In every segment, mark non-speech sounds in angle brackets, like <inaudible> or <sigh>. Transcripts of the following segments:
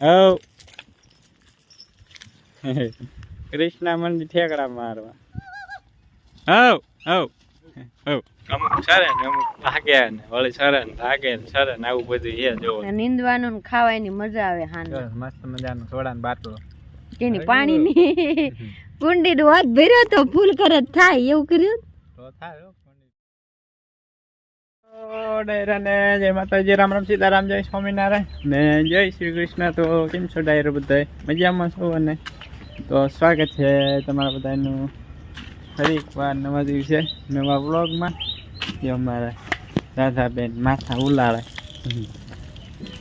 હવ કૃષ્ણ મંદિર ઠેકડા મારવા. હવ હવ હવ અમુક સરે ને અમુક ભાગે ને વળી સરે ને ભાગે ને સરે ને આવું બધું એ જોવો. નીંદવાનું ને ખાવાની મજા આવે હાંજે મસ્ત મજાનો સોડાનો બાટલો. તેની પાણીની <laughs> કુંડી નો હાથ ભર્યો તો ફૂલ કરે તો થાય એવું કર્યું? તો થાય હો ડાયરા ને જય માતાજી રામ રામ, સીતારામ, જય સ્વામિનારાયણ. ને જય શ્રી કૃષ્ણ, તો કેમ છો ડાયરો બધા મજામાં છો અને? તો સ્વાગત છે તમારા બધાનું ફરી એકવાર નવા દિવસે, નવા વ્લોગમાં. જે અમારા રાધાબેન માથા ઉલાળે.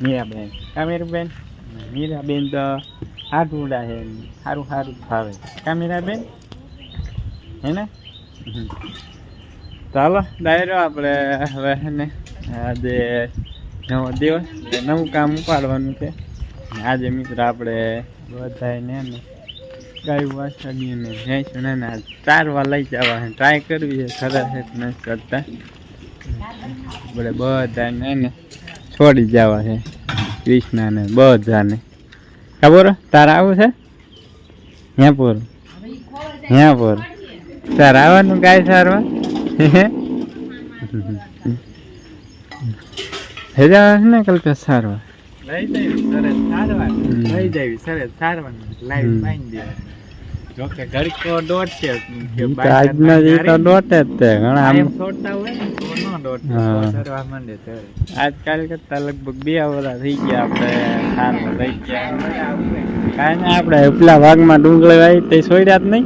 મીરાબેન, કામેરબેન? મીરાબેન તો હાથ ઉડાડે સારું સારું ભાવે કામેરાબેન? હે ને. ચાલો ડાયરો આપણે હવે ને, આજે નવો દિવસ નવું કામ ઉપાડવાનું છે. આજે મિત્ર આપણે બધાને ગાયું વાસળીને ભેંસું ને ચારવા લઈ જવા ટ્રાય કરવી છે, સરસ કે નથી કરતા. આપણે બધાને ને, છોડી જવા છે કૃષ્ણને, બધાને. ખબર તારે આવું છે? હે પૂરું હે પૂરું તારે આવવાનું ગાય સારવા હેજા ને કલ્પેશ સારવા લઈ જવી સરસ સારવા લઈ જવી સરસ સારવા લાઈવ બાંધી દેવા જોકે ઘડીક તો છે આજના જે તો દોટે જ તે ઘણા આમ છોડતા હોય ને તો ન દોટે માંડે આજકાલ કરતા લગભગ બે વર્ષ થઈ ગયા આપણે સારવા લઈ ગયા. કાંઈ ના આપણે ઉપલા ભાગમાં ડુંગળી વાવી તે છોડ્યા જ નહીં.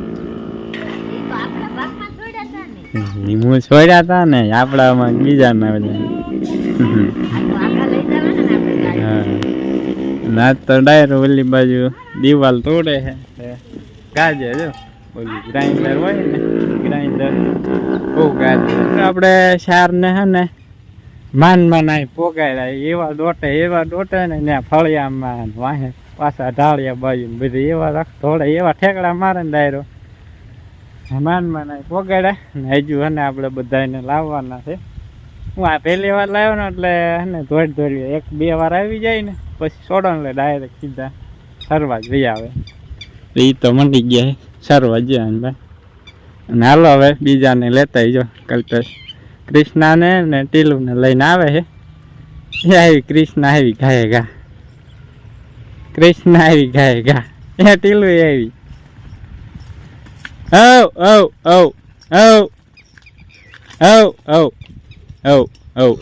હું છોડ્યા હતા ને, આપણામાં બીજા ના બધા. ના તો ડાયર ઓલી બાજુ દિવાલ તોડે છે. કાજે જો. ઓલી ગ્રાઇન્ડર હોય ને, ગ્રાઇન્ડર. બહુ ગાજે. આપણે શાર ને હે ને, માન નાય પોગાડ્યા એવા દોટે એવા દોટે ને ત્યાં ફળિયામાં વાહે પાછા ઢાળિયા બાજુ બધું એવા રખ થોડા એવા ઠેકડા મારે ને ડાયરો. માન નાખ આય ને હજુ અને આપણે બધાને લાવવાના છે. હું આ પહેલી વાર લાવ્યો ને એટલે એને ને દોડ એક બે વાર આવી જાય ને, પછી છોડો ને ડાયરેક્ટ સીધા સરવા જઈ આવે. એ તો મંડી ગયા સરવા જ ભાઈ. અને હાલો હવે બીજાને લેતા જો કલ્પેશ કૃષ્ણાને ને ટીલુને લઈને આવે છે એ આવી કૃષ્ણ આવી ગાય ગા. કૃષ્ણ આવી ગાય ગા. એ ટીલું આવી. ઓ ઓ oh, oh. Oh, oh. Oh, oh,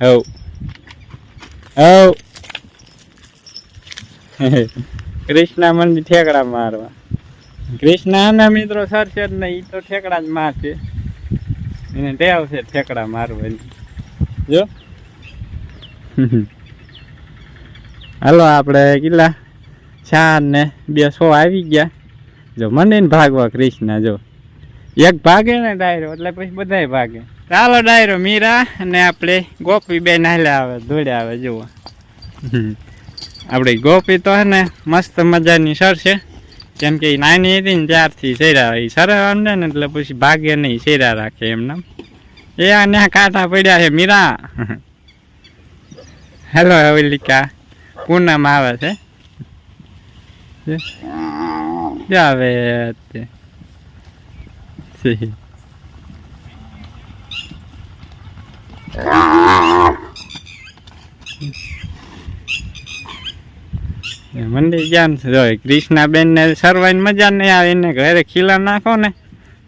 oh, oh. <laughs> Krishna મંદિર ઠેકડા મારવા. કૃષ્ણ ના મિત્રો સર જ નહીં એ તો ઠેકડા જ મારશે. એને ટેવ છે ઠેકડા મારવાની. જો. <laughs> હાલો આપણે કેટલા? ચાર ને બે સો આવી ગયા. જો મંદિર ભાગવા કૃષ્ણ, જો. એક ભાગે ને ડાયરો, એટલે પછી બધાય ભાગે. ચાલો ડાયરો, મીરા અને આપણે ગોપી બે નાલે આવે, ધોળે આવે, જુઓ. આપણી ગોપી તો હે ને મસ્ત મજાની સર છે. કેમ કે નાની હતી ને ત્યારથી શેરા એ સરા ને એટલે પછી ભાગે નહીં શેરા રાખે એમને એ આ ન્યા કાંટા પડ્યા છે, મીરા. <laughs> હેલો હવેલિકા. પૂનમ આવે છે. આવે તે Sí. મંદિર જ્ઞાન જો કૃષ્ણાબેન ને સરવાઈ મજા નહીં આવે એને ઘરે ખીલા નાખો ને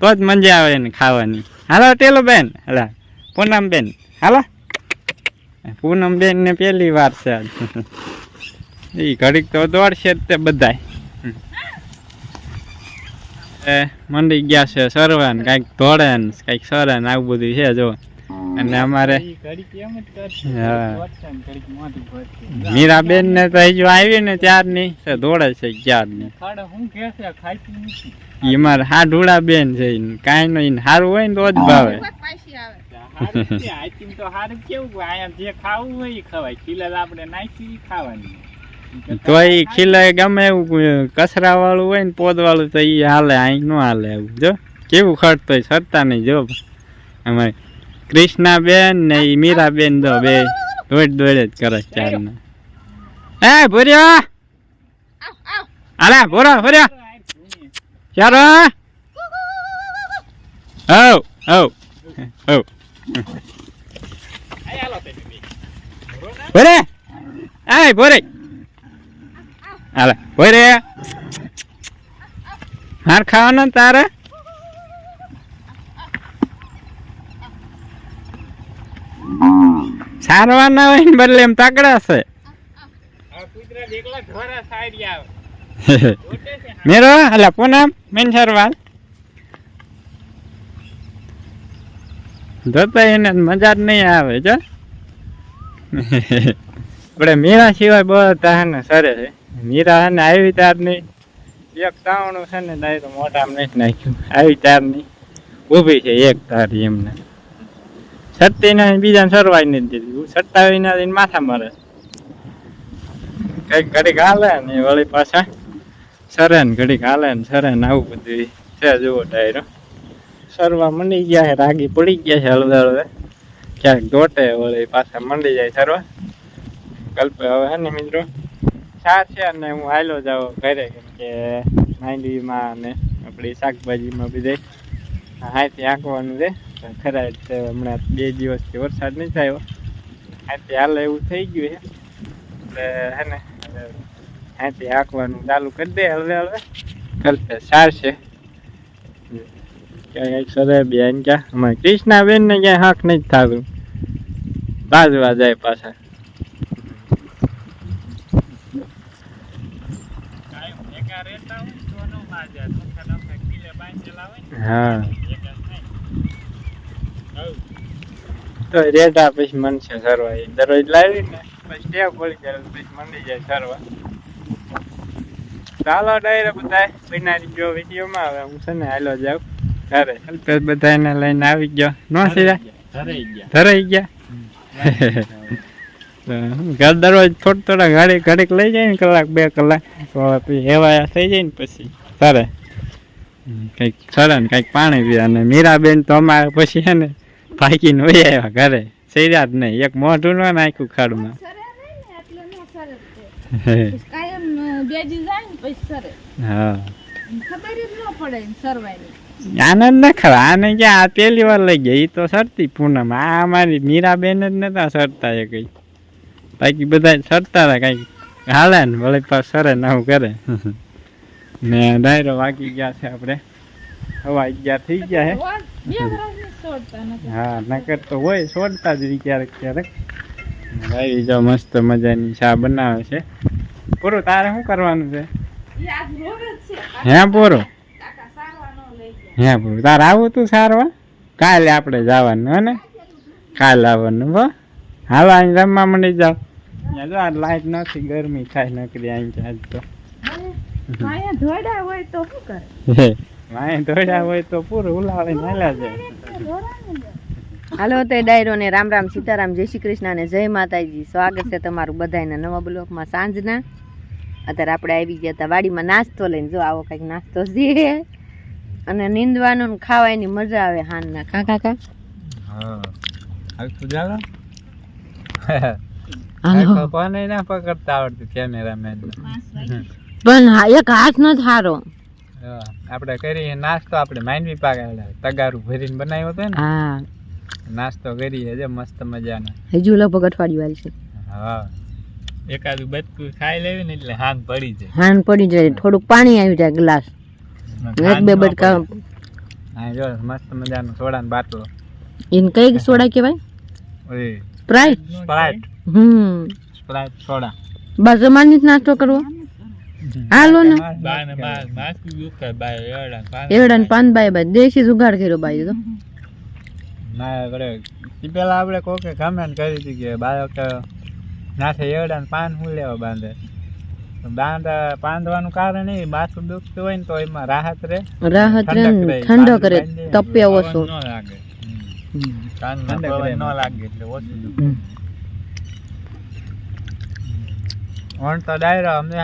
તો જ મજા આવે એને ખાવાની હાલો ટેલો બેન હાલા પૂનમ બેન હાલો પૂનમ બેન ને પેલી વાર છે એ ઘડીક તો દોડશે જ તે બધાય મંડી ગયા છે સરવા ને કાંઈક ધોળે ને કાંઈક સરે ને આવું બધું છે જો. અને અમારે. મીરાબેન ને તો હજુ આવી ને ત્યારની તો દોડે છે ક્યારની ઈ મારે હા ઢોળા બેન છે કાંઈ નહીં સારું હોય ને તો જ ભાવે. તો નાખી ખીલે ગમે એવું કચરા વાળું હોય ને પોદ વાળું તો એ હાલે અહીં નો હાલે એવું. જો, કેવું ખર્ચતો સરતા નહીં, જો. અમારે કૃષ્ણા બેન ને એ મીરા બેન તો બે દોડ દોડ જ કરે ચાર એ, ભર્યો! અરે ભૂરો, ભર્યો! ચાલો હવ હવ હવ. ભરે! એ, ભૂરે! હાલે રે. માર ખાવાનો તારે? સારવાર ના હોય ને બદલે એમ તાકડા છે. <laughs> મેરો અલા પૂનમ મેન સરવાલ. જોતા એને મજા જ નહીં આવે જો. <laughs> આપણે મેળા સિવાય બધા ને સરે છે. મીરા છે ને આવી તાર નહીં એક તાવણું છે ને ડાયરો મોઢામાં નથી નાખ્યું. આવી તાર નહીં ઊભી છે એક તારી એમને. સત્તી ને બીજાને સરવાઈ નથી દીધી. સત્તાવી ના દઈને માથા મારે. કંઈક ઘડીક હાલે ને વળી પાછા સરે ને ઘડીક હાલે ને સરે ને આવું બધું છે જુઓ ટાયરો. સરવા મંડી ગયા છે, રાગી પડી ગયા છે હળવે હળવે. ક્યાંક દોટે વળી પાછા મંડી જાય સરવા. કલ્પે હવે હે ને મિત્રો ચા છે અને હું હાલો જાઉં ઘરે, કેમ કે માંડવીમાં ને આપણી શાકભાજીમાં બધે હાથી આંકવાનું છે. ખરા હમણાં બે દિવસથી વરસાદ નહીં થયો હાથી હાલે એવું થઈ ગયું છે. એટલે હે ને હાથી આંકવાનું ચાલુ કરી દે હળવે હળવે. કલ્પે સાર છે. ક્યાંય સરે બેન ક્યાં? અમારે કૃષ્ણાબેન ને ક્યાંય હાક નહીં થતું. બાજવા જાય પાછા. હા. તો રેટા પછી મન છે સરવા. એ દરરોજ લાવી પછી ટેવ પડી જાય પછી મંડી જાય સરવા. ચાલો ડાયરે બધા બનાવી ગયો વિડીયોમાં. હવે હું છે ને હાલો જાઉં ઘરે. પછી બધા એને લઈને આવી ગયો. નો સીધા ધરાઈ ગયા. ઘર દરરોજ થોડા થોડા ઘડી ઘડીક લઈ જાય ને કલાક બે કલાક. એવા થઈ જાય ને પછી. સરે. કંઈક સરે ને કંઈક પાણી પીવા અને મીરાબેન તો અમારે પછી છે ને ભાગીને વહી આવ્યા ઘરે. સૈરા જ નહીં. એક મોઢું ન નાખ્યું ખાડમાં. ને ન ને આનંદ ના ખરા આને ક્યાં આ પેલી વાર લઈ ગયા. એ તો સરતી પૂનમ આ અમારી મીરાબેન જ નતા સરતા એ કઈ. બાકી બધા સરતા હતા કઈ હાલે ને ભલે સરે નવું કરે. ને ડાયરો વાગી ગયા છે આપણે. હવા અગિયાર થઈ ગયા હે. બે વર્ષની છોડતા નથી. હા નકર તો હોય છોડતા જ રહી ક્યારેક ક્યારેક. ભાઈ જો મસ્ત મજાની ચા બનાવે છે. પૂરું તારે શું કરવાનું છે? ઈ આજ રોગ જ છે. હે પૂરું કાકા સારવા ન લઈ જાય હે પૂરું તારે આવું તું સારવા? કાલે આપણે જવાનું હે ને? કાલે આવવાનું હો? હાલો અહીં રમવા મંડી જાવ અહીંયા જો આ લાઈટ નથી ગરમી થાય નકરી અહીં આજ તો. અહીંયા ધોડા હોય તો શું કરે? વાંહે ધોડા હોય તો પૂરું ઉલાળીને નાલા જાય. હાલો તે ડાયરો ને રામ રામ સીતારામ જય શ્રી કૃષ્ણ અને જય માતાજી. સ્વાગત છે તમારું બધાને નવા બ્લોકમાં સાંજના. અત્યારે આપણે આવી ગયા હતા વાડીમાં નાસ્તો લઈને. જો આવો કંઈક નાસ્તો છે. અને નીંદવાનું ને ખાવાની મજા આવે હાનના. કા કાકા હા. ના પકડતા આવડતું કેમેરામેન પણ એક હાથ ન થારો. આપણે કરીએ નાસ્તો આપણે માંડવી પાક તગારું ભરીને બનાવ્યો હતો ને. હા. નાસ્તો કરીએ છે મસ્ત મજાનો. હજુ લગભગ અઠવાડિયું વાળી છે. હા. એકાદું બચકું ખાઈ લેવી ને એટલે હાથ પડી જાય. હાન પડી જાય થોડુંક પાણી આવી જાય ગ્લાસ. એક બે બટકા હા જો મસ્ત મજાનો સોડાનો બાટલો. એને કઈ સોડા કહેવાય? ઓય સ્પ્રાઇટ? સ્પ્રાઇટ. હમ. Sprite soda. બસ અમારે જ નાસ્તો કરવો. હાલો ને. એવડા પાન બાય બાય દેશી જુગાડ કર્યો બાય તો. ના પેલા આપણે કોકે કમેન્ટ કરી હતી કે બાળક નાથે એવડા પાન હું લેવા બાંધે. બાંધ બાંધવાનું કારણ એ માથું દુખતું હોય ને તો એમાં રાહત રે રાહત રે. તપે ઓછો ઠંડક રહે. ન લાગે. એટલે ઓછું દુખે. ઓણ તો ડાયરો અમને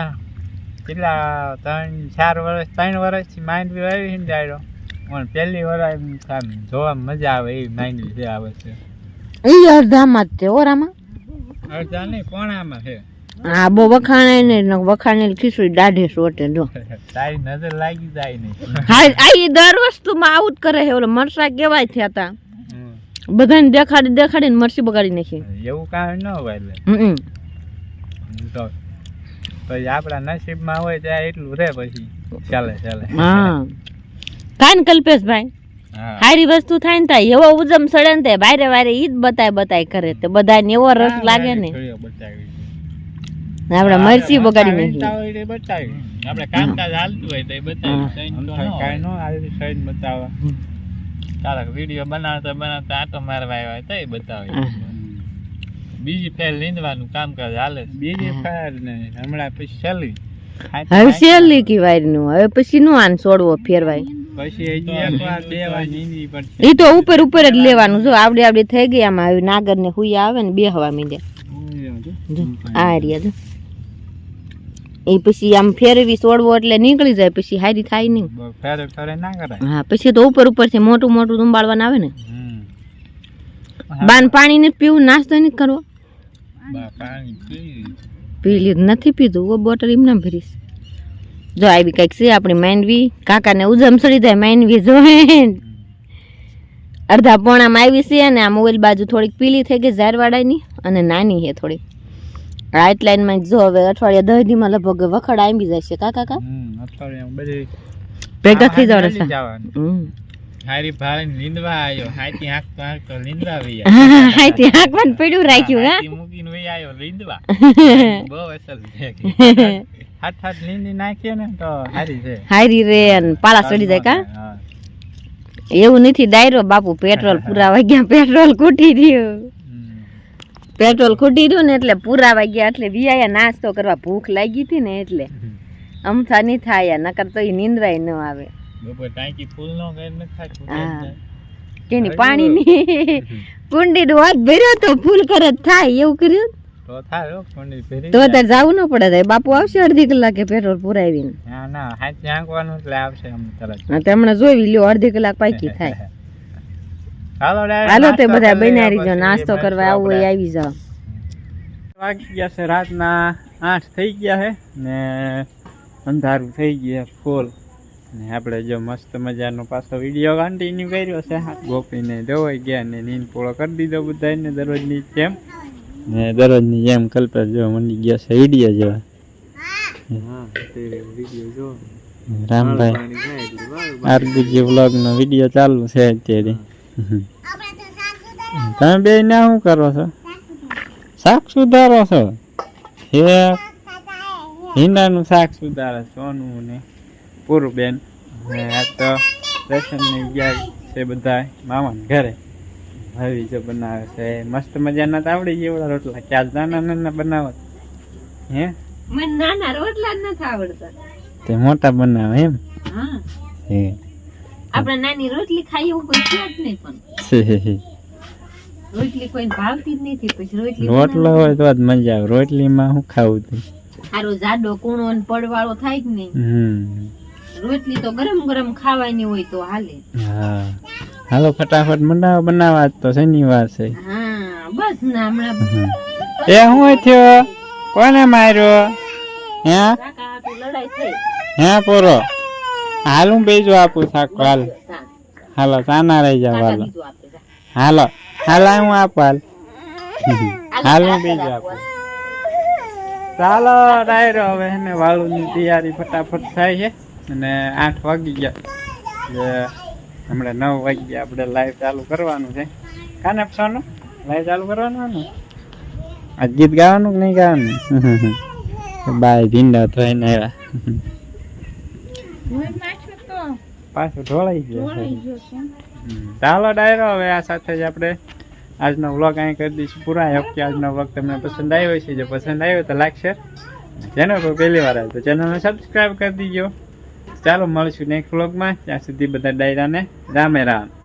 કેટલા ત્રણ ચાર વર્ષ ત્રણ વર્ષથી માંડવી આવી ને ડાયરો પણ પહેલી વાર આમ જોવા મજા આવે એવી માંડવી છે આ વર્ષે એ અડધામાં જ છે ઓરામાં અડધા નહીં પોણામાં છે. હા બહુ વખાણે ને ને ખીસું દાઢે સોટે જો. <laughs> તારી નજર લાગી જાય નહીં હા આ દર વસ્તુમાં આવું જ કરે છે ઓલો મરસા કેવાય થયા તા. બધાને દેખાડી દેખાડીને મરસી બગાડી નાખી. એવું કાંઈ ન હોય એટલે. હમ પછી આપણા નસીબમાં હોય ત્યાં એટલું રે પછી. ચાલે ચાલે. હા. કાન કલ્પેશભાઈ હા. હારી વસ્તુ થાય ને થાય એવો ઉજમ સડે ને તે વારે વારે ઈ જ બતાય બતાય કરે બધા બધાને એવો રસ લાગે ને. આપણે મરસી બગાડી નાખી. આપણે બતાવી. આપણે કામકાજ હાલતું હોય તો એ બતાવી કાંઈ નો આવી સાઈડ બતાવવા તારા વીડિયો બનાવતા બનાવતા આટો મારવા આવ્યા તો એ બતાવે બીજી ફેર લીંદવાનું કામકાજ હાલે. બીજી ફેર ને હમણાં પછી છેલ્લી. હવે છેલ્લી કી વારી નું હવે પછી નું આન છોડવો ફેરવાય. પછી હજી એક વાર બે વાર નીંદવી પડશે. ઈ તો ઉપર ઉપર જ લેવાનું જો આવડી આવડી થઈ ગઈ આમાં આવી નાગર ને હુયા આવે ને બે હવા મીડે આ રહ્યા જો. એ પછી આમ ફેરવી છોડવો એટલે નીકળી જાય પછી હારી થાય નહીં. ફેરે ફેરે ના કરાય. હા પછી તો ઉપર ઉપરથી મોટું મોટું ઉંબાળવાનું આવે ને. બાન પાણી ને પીવું નાસ્તો નહીં કરવો. પી લીધું. નથી પીધું. ઓ બોટલ એમ ભરીશ. જો આવી કંઈક છે આપણી માંડવી. કાકાને ઉજમ સડી જાય માંડવી જોહે અડધા પોણામાં આવી છે અને આ મોબાઈલ બાજુ થોડીક પીલી થઈ ગઈ ઝારવાડાની અને નાની છે થોડીક. રાઈટ લાઈનમાં જો હવે અઠવાડિયા દસ દીમાં લગભગ વખડ આવી જાય છે કાકા હમ ભેગા થઈ જવાના છે. હારી ભારે લીંદવા આવ્યો હાથી હાંકતો હાંકતો લીંદવા વહી <laughs> હા ત્યાં આંકવાનું પડ્યું રાખ્યું હા? હાથી મૂકીને વહી આવ્યો લીંદવા. <laughs> બહુ અસલ છે. હાથ હાથ લીંદી નાખીએ ને તો હારી છે. હારી રે અને પાલા ચડી જાય કા? એવું નથી ડાયરો બાપુ પેટ્રોલ પૂરા વાગ્યા પેટ્રોલ ખૂટી રહ્યું. પેટ્રોલ ખૂટી રહ્યું ને એટલે પૂરા વાગ્યા એટલે વિયા નાસ્તો કરવા ભૂખ લાગી હતી ને એટલે. અમથા નહીં થાય નકર તો એ નીંદવાય ન આવે. બપોર ટાંકી ફૂલ નો કરી ન થાય ફૂટે જ હા. જાય. કેની પાણી ની કુંડી નો હાથ ભર્યો તો ફૂલ કરે થાય એવું કર્યું? તો થાય હો, ભરી તો તાર જવું ન પડે તારે. બાપુ આવશે અડધી કલાકે પેટ્રોલ પુરાવીને. ના ના હાથી હાંકવાનું એટલે આવશે અમ તરત. હા, હમણાં જોઈ લ્યો અડધી કલાક પાકી થાય. <laughs> હાલો તે બધા બનાવી જો નાસ્તો કરવા આવું હોય આવી જાવ વાગી ગયા છે રાતના આઠ થઈ ગયા છે ને અંધારું થઈ ગયા ફૂલ. ને આપણે જો મસ્ત મજાનો પાછો વીડિયો કન્ટિન્યુ કર્યો છે. ગોપીને ધોવાઈ ગયા ને નીંદ પૂરો કરી દીધો બધાને દરરોજની જેમ. ને દરરોજની જેમ કલ્પેશ જો મંડી ગયા છે વીડિયો જેવા. રામભાઈ આરબીજી વ્લોગનો વીડિયો ચાલુ છે અત્યારે. તમે બે ને શું કરો છો? શાક સુધારો છો? હે? હિંડાનું શાક સુધારે સોનું ને પૂરું બેન. ને આ તો રેશન ને ગયા છે બધા મામાને ઘરે. ભાવી જો બનાવે છે. મસ્ત મજાના તો આવડી જેવડા રોટલા. ક્યાં નાના નાના બનાવો હે? મને નાના રોટલા જ નથી આવડતા. તે મોટા બનાવે એમ? હા. હે. આપણે નાની રોટલી ખાઈ એવું કોઈ છે જ નહીં પણ. છે. રોટલી કોઈ ભાવતી જ નથી પછી રોટલી રોટલો હોય તો જ મજા આવે. રોટલીમાં હું ખાવું તું? સારો જાડો કૂણો પડવાળો થાય જ નહીં. હમ. રોટલી તો ગરમ ગરમ ખાવાની હોય તો હાલે. હા. હાલો ફટાફટ બનાવ બનાવા તો શનિવાર છે. હા બસ ના હમણાં એ શું થયો? કોને માર્યો? હે? કાકા લડાઈ થઈ. હે પોરો? હાલ હું બેજો આપું શાક હાલ. હાલો સાના રહી જાવ હાલો. હાલો હાલ હું આપ હાલ. હાલ હું બેજો આપું ચાલો ડાયરો હવે એને વાળુની તૈયારી ફટાફટ થાય છે. અને આઠ વાગી ગયા. હમણાં નવ વાગી ગયા. આપણે લાઈવ ચાલુ કરવાનું છે. કાને સોનું લાઈવ ચાલુ કરવાનું? ને આ ગીત ગાવાનું કે નહીં ગાવાનું? <laughs> બાય ભીંડા તો એને આવ્યા પાછું ઢોળાઈ ગયો. ચાલો ડાયરો હવે આ સાથે જ આપણે આજનો વ્લોગ અહીં કરી દઈશું. પૂરા. હોપ કે આજનો વ્લોગ તમને પસંદ આવ્યો છે જો પસંદ આવ્યો તો લાઈક શેર ચેનલ પર પહેલી વાર આવે તો ચેનલને સબસ્ક્રાઈબ કરી દીજો. ચાલો મળીશું નેક્સ્ટ વ્લોગમાં ત્યાં સુધી બધા ડાયરાને રામે રામ.